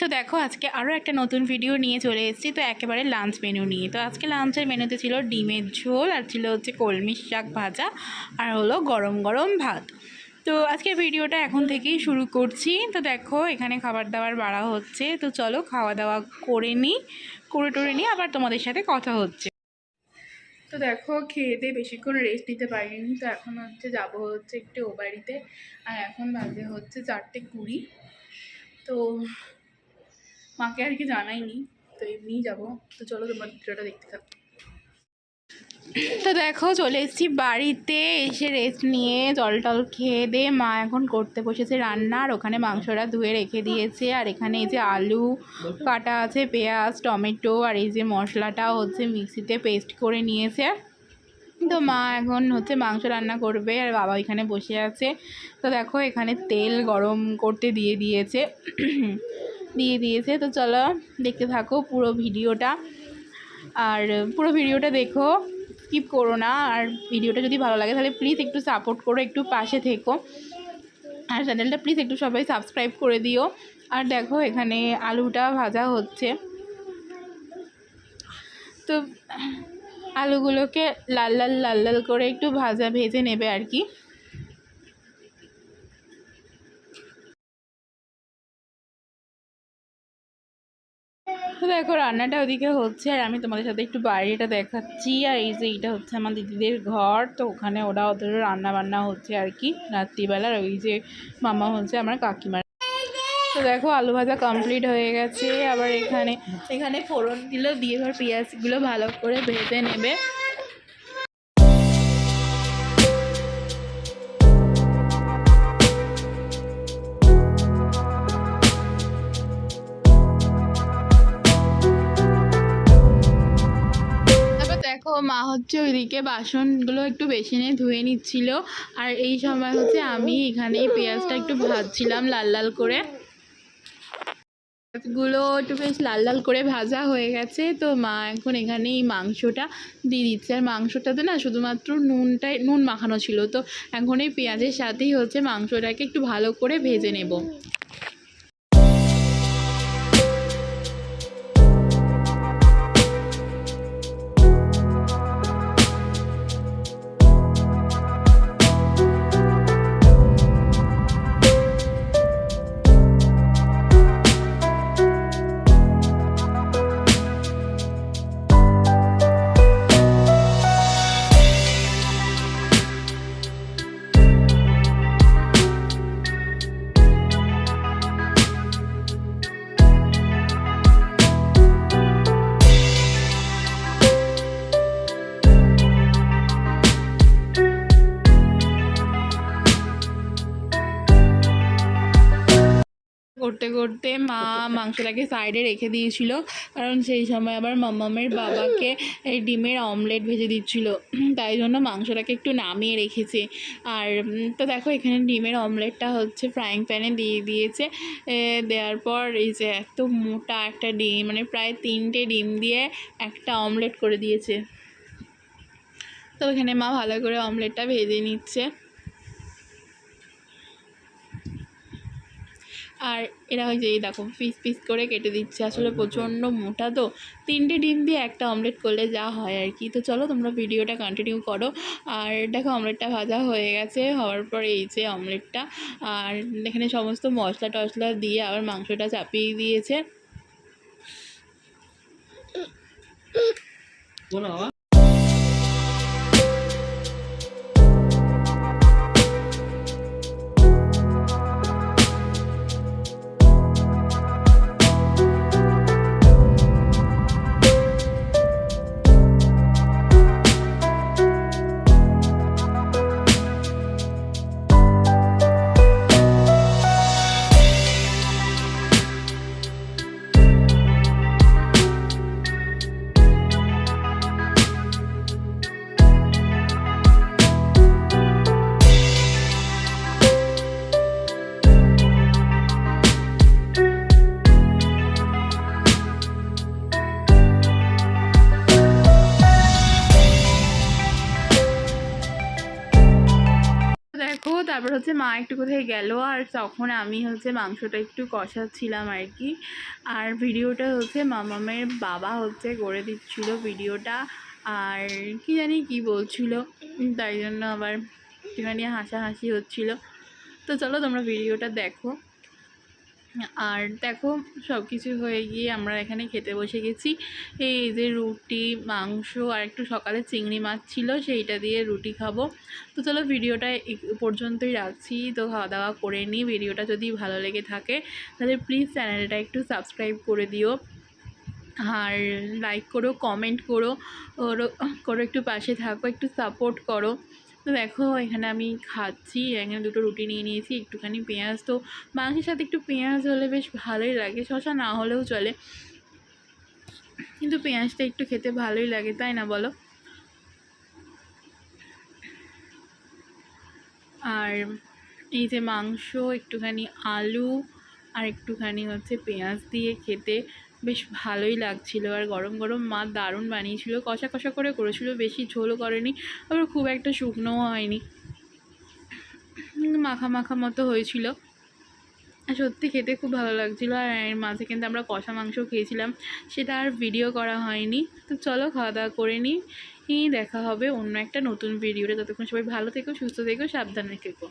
তো দেখো, আজকে আরও একটা নতুন ভিডিও নিয়ে চলে এসেছি। তো একেবারে লাঞ্চ মেনু নিয়ে। তো আজকে লাঞ্চের মেনুতে ছিল ডিমের ঝোল আর ছিল হচ্ছে কলমি শাক ভাজা আর হলো গরম গরম ভাত। তো আজকের ভিডিওটা এখন থেকেই শুরু করছি। তো দেখো, এখানে খাবার দাবার বাড়া হচ্ছে। তো চলো খাওয়া দাওয়া করে নিই, করে টোরে নিই, আবার তোমাদের সাথে কথা হচ্ছে। তো দেখো, খেয়ে দিয়ে বেশিক্ষণ রেস্ট নিতে পারিনি। তো এখন হচ্ছে যাব হচ্ছে একটু ও বাড়িতে। আর এখন বাজে হচ্ছে চারটে কুড়ি। তো মাকে আর কি জানাইনি, তো এমনিই যাব। তো চলো তোমার ভিডিওটা দেখতে থাকো। তো দেখো, চলে এসেছি বাড়িতে, এসে রেস্ট নিয়ে জল টল খেয়ে দিয়ে মা এখন করতে বসেছে রান্না, আর ওখানে মাংসটা ধুয়ে রেখে দিয়েছে। আর এখানে এই যে আলু কাটা আছে, পেঁয়াজ, টমেটো, আর এই যে মশলাটা হচ্ছে মিক্সিতে পেস্ট করে নিয়েছে। তো মা এখন হচ্ছে মাংস রান্না করবে আর বাবা এখানে বসে আছে। তো দেখো এখানে তেল গরম করতে দিয়ে দিয়েছে। দিয়ে দিয়েছে। তো চলো দেখতে থাকো পুরো ভিডিওটা। আর পুরো ভিডিওটা দেখো স্কিপ করো না। আর ভিডিওটা যদি ভালো লাগে তাহলে প্লিজ একটু সাপোর্ট করো, একটু পাশে থেকো। আর চ্যানেলটা প্লিজ একটু সবাই সাবস্ক্রাইব করে দিও। আর দেখো এখানে আলুটা ভাজা হচ্ছে। তো আলুগুলোকে লাল লাল লাল লাল করে একটু ভাজা ভেজে নেবে আর কি। দেখো, রান্নাটা ওদিকে হচ্ছে আর আমি তোমাদের সাথে একটু বাইরেটা দেখাচ্ছি। আর এই যে এটা হচ্ছে আমার দিদিদের ঘর, তো ওখানে ওরা ওদের রান্না বান্না হচ্ছে আর কি রাত্রিবেলার। ওই যে মামা হচ্ছে আমার কাকিমার তো দেখো, আলু ভাজা কমপ্লিট হয়ে গেছে। আবার এখানে এখানে ফোড়ন দিল, দিয়ে এবার পেঁয়াজগুলো ভালো করে ভেজে নেবে। দেখো, মা হচ্ছে ওইদিকে বাসনগুলো একটু বেশি নিয়ে ধুয়ে নিচ্ছিল। আর এই সময় হচ্ছে আমি এখানে পেঁয়াজটা একটু ভাজছিলাম লাল লাল করে। পেঁয়াজগুলো একটু বেশ লাল লাল করে ভাজা হয়ে গেছে। তো মা এখন এখানে এই মাংসটা দিয়ে দিচ্ছে। আর মাংসটাতে না শুধুমাত্র নুনটাই, নুন মাখানো ছিল। তো এখন এই পেঁয়াজের সাথেই হচ্ছে মাংসটাকে একটু ভালো করে ভেজে নেব। করতে করতে মা মাংসটাকে সাইডে রেখে দিয়েছিল। কারণ সেই সময় আবার মামামের বাবাকে এই ডিমের অমলেট ভেজে দিচ্ছিল। তাই জন্য মাংসটাকে একটু নামিয়ে রেখেছে। আর তো দেখো এখানে ডিমের অমলেটটা হচ্ছে ফ্রাইং প্যানে দিয়ে দিয়েছে। দেওয়ার পর এই যে এত মোটা একটা ডিম মানে প্রায় তিনটে ডিম দিয়ে একটা অমলেট করে দিয়েছে। তো এখানে মা ভালো করে অমলেটটা ভেজে নিচ্ছে। আর এরা হয়েছে এই দেখো পিস পিস করে কেটে দিচ্ছে। আসলে প্রচণ্ড মোটা তো। তিনটে ডিম দিয়ে একটা অমলেট করলে যা হয় আর কি। তো চলো তোমরা ভিডিওটা কন্টিনিউ করো। আর দেখো অমলেটটা ভাজা হয়ে গেছে। হওয়ার পর এই যে অমলেটটা আর এখানে সমস্ত মশলা টশলা দিয়ে আবার মাংসটা চাপিয়ে দিয়েছে। তারপর হচ্ছে মা একটু কোথায় গেল, আর তখন আমি হচ্ছে মাংসটা একটু কষাচ্ছিলাম আর কি। আর ভিডিওটা হচ্ছে মামামের বাবা হচ্ছে করে দিচ্ছিল ভিডিওটা, আর কি জানি কি বলছিল, তাই জন্য আবার একটুখানি হাসাহাসি হচ্ছিল। তো চলো তোমরা ভিডিওটা দেখো। আর দেখো সব কিছু হয়ে গিয়ে আমরা এখানে খেতে বসে গেছি। এই যে রুটি, মাংস আর একটু সকালে চিংড়ি মাছ ছিল, সেইটা দিয়ে রুটি খাব। তো চলো ভিডিওটা পর্যন্তই রাখছি। তো খাওয়া দাওয়া করে নিই ভিডিওটা যদি ভালো লেগে থাকে, তাহলে প্লিজ চ্যানেলটা একটু সাবস্ক্রাইব করে দিও। আর লাইক করো কমেন্ট করো করো, একটু পাশে থাকো, একটু সাপোর্ট করো। তো দেখো, এখানে আমি খাচ্ছি। এখানে দুটো রুটি নিয়ে নিয়েছি, একটুখানি পেঁয়াজ। তো মাংসের সাথে একটু পেঁয়াজ হলে বেশ ভালোই লাগে, শশা না হলেও চলে। কিন্তু পেঁয়াজটা একটু খেতে ভালোই লাগে, তাই না বলো? আর এই যে মাংস, একটুখানি আলু, আর একটুখানি হচ্ছে পেঁয়াজ দিয়ে খেতে। বেশ ভালোই লাগছিল। আর গরম গরম মা দারুণ বানিয়েছিল। কষা কষা করে করেছিল, বেশি ঝোলও করেনি, আবার খুব একটা শুকনোও হয়নি। মাখা মাখা মতো হয়েছিল। আর সত্যি খেতে খুব ভালো লাগছিল। আর এর মাঝে কিন্তু আমরা কষা মাংস খেয়েছিলাম, সেটা আর ভিডিও করা হয়নি। তো চলো খাওয়া দাওয়া করে নিই দেখা হবে অন্য একটা নতুন ভিডিওটা ততক্ষণ সবাই ভালো থেকো, সুস্থ থেকো, সাবধানে থেকো।